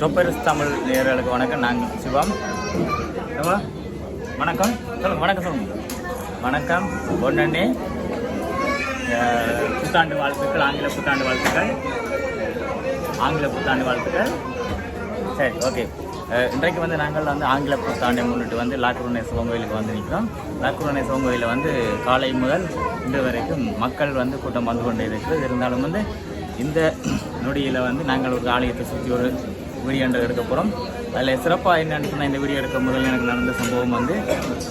டொப்பரிஸ் தமிழ் நேயர்களுக்கு வணக்கம். நாங்கள் சிவம். வணக்கம். சொல்லுங்க வணக்கம் சொல்லுங்க. வணக்கம். ஒன்னே புத்தாண்டு வாழ்த்துக்கள் ஆங்கில புத்தாண்டு வாழ்த்துக்கள். ஆங்கில புத்தாண்டு வாழ்த்துக்கள். சரி ஓகே. இன்றைக்கு வந்து நாங்கள் வந்து ஆங்கில புத்தாண்டை முன்னிட்டு வந்து லாக்குருணை சிவன் கோயிலுக்கு வந்து நிற்கிறோம். லாக்குருணை சிவன் கோயிலில் வந்து காலை முதல் இன்று வரைக்கும் மக்கள் வந்து கூட்டம் வந்து கொண்டே இருக்கிறது. இருந்தாலும் வந்து இந்த நொடியில் வந்து நாங்கள் ஒரு ஆலயத்தை சுற்றி ஒரு வீடியோன்ற எடுக்க போகிறோம் அதில் சிறப்பாக என்னென்னு சொன்னால் இந்த வீடியோ எடுக்க முதல்ல எனக்கு நடந்த சம்பவம் வந்து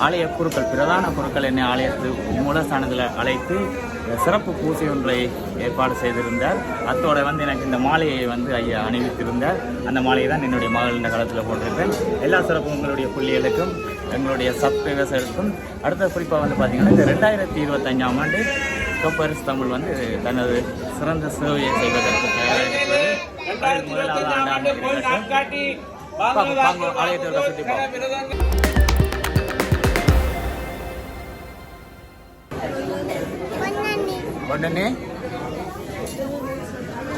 ஆலய குருக்கள் பிரதான குருக்கள் என்னை ஆலயத்து மூலஸ்தானத்தில் அழைத்து சிறப்பு பூசை ஒன்றை ஏற்பாடு செய்திருந்தார். அத்தோட வந்து எனக்கு இந்த மாலையை வந்து ஐயா அணிவித்திருந்தார். அந்த மாலையை தான் என்னுடைய மகள் இந்த காலத்தில் போட்டிருப்பேன். எல்லா சிறப்பும் உங்களுடைய புள்ளிகளுக்கும் எங்களுடைய சப்ஸ்கிரைபர்ஸுக்கும் அடுத்த குறிப்பாக வந்து பார்த்திங்கன்னா இந்த ரெண்டாயிரத்தி இருபத்தஞ்சாம் ஆண்டு கோப்பரிஸ் தமிழ் வந்து தனது சிறந்த சேவையை செய்வதற்கு தயாராக முதலாவது ஆண்டாண்டு சுற்றி பார்ப்போம்.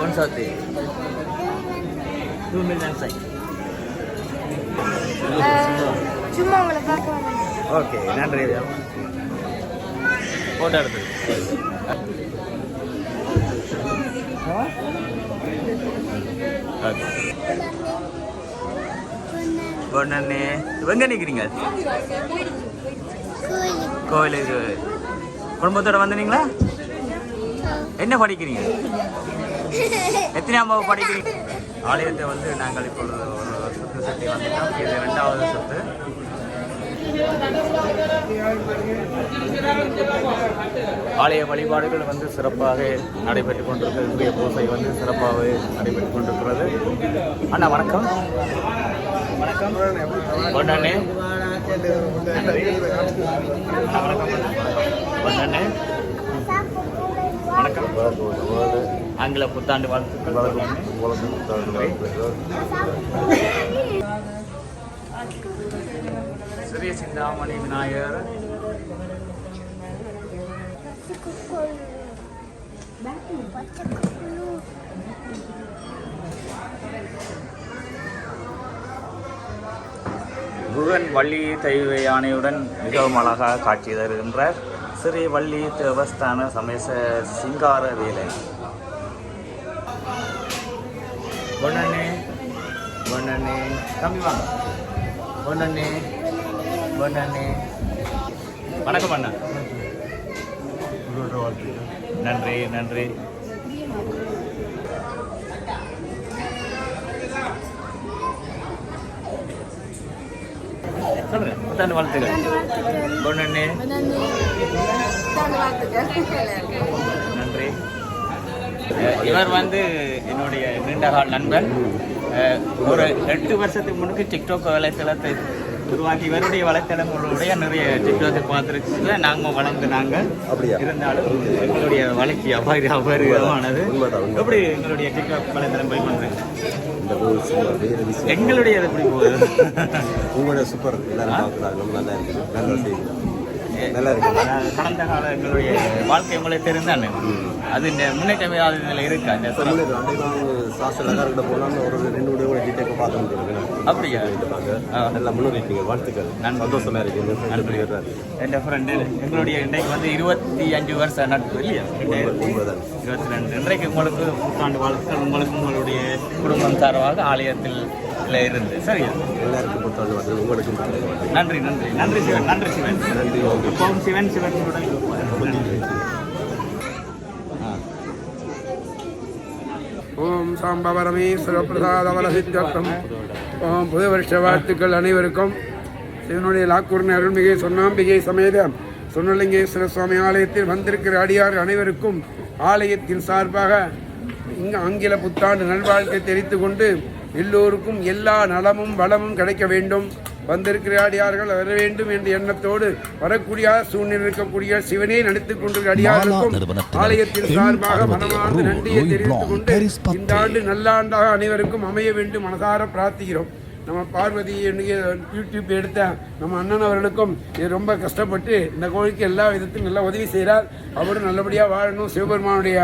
ஒன் சாத்தி டூ மில்லியன் சை சும்மா உங்களை பார்க்க ஓகே நன்றி ஃபோட்டோ எடுத்து பொண்ணே எங்க நிற்கிறீங்க கோயிலுக்கு. குடும்பத்தோட வந்தீங்களா என்ன படிக்கிறீங்க? எத்தனை படிக்கிறீங்க? ஆலயத்தை வந்து நாங்கள் இப்பொழுது ஒரு சுற்று சுற்றி வந்துட்டோம். இது ரெண்டாவது சுற்று ஆலய வழிபாடுகள் வந்து சிறப்பாக நடைபெற்றுக் கொண்டிருக்கிறது. இன்றைய பூசை வந்து சிறப்பாக நடைபெற்றுக் கொண்டிருக்கிறது. அண்ணா வணக்கம். வணக்கம். பொண்ணே பொண்ணே வணக்கம். ஆங்கில புத்தாண்டு வாழ்த்துக்கள். சிறிய சிந்தாமணி விநாயகர் முருகன் வள்ளி தெய்வ யானையுடன் மிகவும் அழகாக காட்சி தருகின்றார். ஸ்ரீ வள்ளி தேவஸ்தான சமேச சிங்கார வேலை. வண்ணனே வண்ணனே கம்மி வாங்க. வண்ணனே வணக்கம் அண்ணா. நன்றி நன்றி. சொல்லுங்க புத்தாண்டு வாழ்த்துக்கள். நன்றி. இவர் வந்து என்னுடைய நீண்டகால நண்பன் ஒரு எட்டு வருஷத்துக்கு முன்னுக்கு டிக்டாக் வலைத்தளத்தை உருவாக்கி இவருடைய வலைத்தளங்களுடைய நிறைய டிக்டாக்கை பார்த்துருக்கு நாங்கள் வளர்ந்துனாங்க அப்படியா? இருந்தாலும் எங்களுடைய வளர்ச்சி அபாரி அபாரிதமானது. எப்படி எங்களுடைய டிக்டாக் வலைத்தளம் போய் பண்ணுறேன் எங்களுடைய எப்படி போகுது? உங்களோட சூப்பர் எல்லாரும் பார்க்குறாங்க. நம்ம நல்லா இருக்கு நல்லா செய்யுங்க. நல்லா இருக்கு. கடந்த கால எங்களுடைய வாழ்க்கை உங்களுக்கு தெரிந்தானே? அது இந்த முன்னேற்றம் ஏதாவது இதில் இருக்கா? இந்த இப்போ முன்னாடி அன்றைக்கு சாஸ்திர நகர்கிட்ட போனாலும் ஒரு ரெண்டு வீடியோ கூட டீட்டெயில் பார்க்க முடியும் அப்படியா? நல்லா முன்னேறிட்டீங்க. வாழ்த்துக்கள். நன்றி. சந்தோஷமா இருக்கு. இந்த ஃப்ரெண்ட் வர்றாரு என் ஃப்ரெண்டு எங்களுடைய இன்றைக்கு வந்து இருபத்தி அஞ்சு வருஷம் நட்பு இல்லையா? ரெண்டாயிரத்தி. இருபத்தி ரெண்டு. இன்றைக்கு உங்களுக்கு புத்தாண்டு வாழ்த்துக்கள். உங்களுக்கு உங்களுடைய குடும்பம் சார்பாக ஆலயத்தில் இருந்து. சரியா எல்லாருக்கும் புத்தாண்டு வந்து உங்களுக்கும். நன்றி நன்றி. நன்றி சிவன் நன்றி சிவன். நன்றி ஓகே. இப்பவும் சிவன் சிவன். ஓம் சாம்பவரமேஸ்வர பிரசாதவர சித்தர்த்தம் ஓம் புது வருஷ வாழ்த்துக்கள் அனைவருக்கும். இதனுடைய லாக்கூர் அருள்மிகை சொன்னாம்பிகை சமேத சொன்னலிங்கேஸ்வர சுவாமி ஆலயத்தில் வந்திருக்கிற அடியார் அனைவருக்கும் ஆலயத்தின் சார்பாக இங்கு ஆங்கில புத்தாண்டு நல்வாழ்க்கை தெரிவித்துக் கொண்டு எல்லோருக்கும் எல்லா நலமும் வளமும் கிடைக்க வேண்டும். வந்திருக்கிற அடியார்கள் வர வேண்டும் என்ற எண்ணத்தோடு வரக்கூடிய சூழ்நிலை இருக்கக்கூடிய சிவனே நடித்துக் கொண்டிருக்கிற அடியார்களுக்கும் ஆலயத்தின் சார்பாக மனமார்ந்த நன்றியை தெரிவித்துக் கொண்டு. இந்த ஆண்டு நல்ல ஆண்டாக அனைவருக்கும் அமைய வேண்டும் மனசார பிரார்த்திக்கிறோம். நம்ம பார்வதி யூடியூப் எடுத்த நம்ம அண்ணன் அவர்களுக்கும் இது ரொம்ப கஷ்டப்பட்டு இந்த கோழிக்கு எல்லா விதத்திலும் நல்லா உதவி செய்கிறார். அவரும் நல்லபடியாக வாழணும். சிவபெருமானுடைய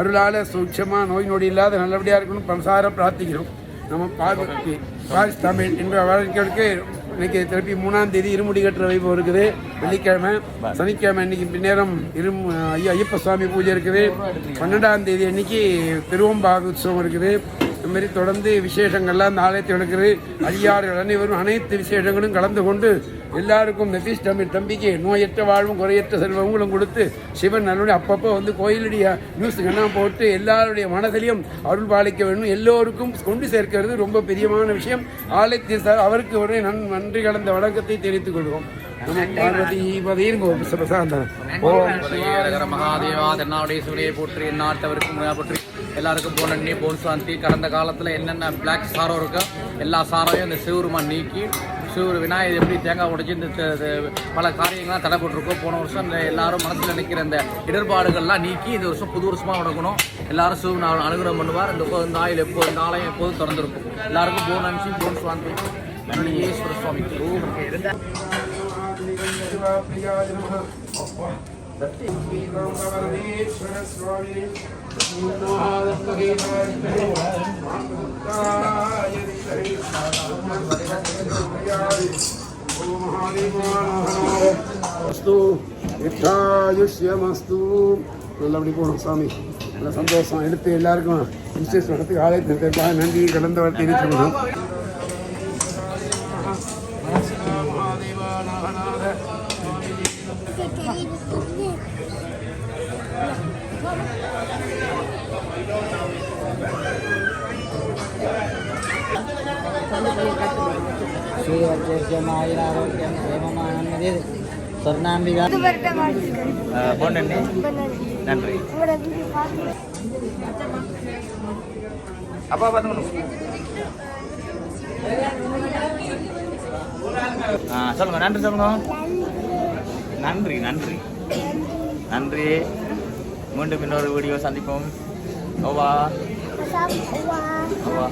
அருளால் சூட்சமாக நோய் நொடி இல்லாத நல்லபடியாக இருக்கணும் பன்சார பிரார்த்திக்கிறோம். நம்ம பார்வதி பாரிஸ் தமிழ் என்ற வழக்கிற்கு இன்னைக்கு திருப்பி மூணாம் தேதி இருமுடி கட்டுற வைப்பு இருக்குது. வெள்ளிக்கிழமை சனிக்கிழமை இன்னைக்கு பின்னேரம் இரு ஐயா ஐயப்ப சுவாமி பூஜை இருக்குது. பன்னெண்டாம் தேதி அன்னைக்கு திருவம்பாக உற்சவம் இருக்குது. இந்த மாதிரி தொடர்ந்து விசேஷங்கள்லாம் இந்த ஆலயத்தில் நடக்குது அடியார்கள் அனைவரும் அனைத்து விசேஷங்களும் கலந்து கொண்டு எல்லாருக்கும் நெபிஸ் தமிழ் தம்பிக்கு நோயற்ற வாழ்வும் குறையற்ற செல்வங்களும் கொடுத்து சிவன் நல்லுடைய அப்பப்போ வந்து கோயிலுடைய நியூஸுக்கெல்லாம் போட்டு எல்லாருடைய மனதிலையும் அருள் பாலிக்க வேண்டும். எல்லோருக்கும் கொண்டு சேர்க்கிறது ரொம்ப பெரியமான விஷயம். ஆலயத்தில் சார் அவருக்கு ஒரு நன் நன்றி கலந்த வணக்கத்தை தெரிவித்துக் கொள்வோம் நம்ம பார்வதி பதியும் பிரசாந்தம் ஓம். மகாதேவா தென்னாவுடைய சிவனையை போற்றி எந்நாட்டவருக்கும் போற்றி. எல்லாருக்கும் போன நன்றி போன் சாந்தி. கடந்த காலத்தில் என்னென்ன பிளாக் சாரம் இருக்கோ எல்லா சாரையும் இந்த சிவருமான் நீக்கி சிவரு விநாயகர் எப்படி தேங்காய் உடைச்சி இந்த பல காரியங்கள்லாம் தடைப்பட்டிருக்கோம் போன வருஷம் இந்த எல்லாரும் மனசில் நினைக்கிற இந்த இடர்பாடுகள்லாம் நீக்கி இந்த வருஷம் புது வருஷமாக நடக்கணும். எல்லாரும் சிவன் அனுகிரகம் பண்ணுவார். இந்த இந்த ஆயில் எப்போ இந்த ஆலயம் எப்போதும் திறந்திருக்கும். எல்லாருக்கும் போன் அனுப்பிச்சு போன் சாந்தி. ஈஸ்வர சுவாமி. அஸ்து யுஷ்யமஸ்து நல்லபடி போகணும் சாமி. நல்ல சந்தோஷம். எடுத்து எல்லாருக்கும் விசேஷம் நடத்தி ஆலயத்தை நன்றி கலந்து வார்த்தை இருக்கணும் சொர்ணாம்பிகா இது வருட வாழ்த்துக்கள் பொண்ணு நன்றி பார்த்து அப்பா ஆ சொல்லுங்க நன்றி சொல்லுங்க நன்றி நன்றி நன்றி மீண்டும் இன்னொரு வீடியோ சந்திப்போம் ஓவா ஓவா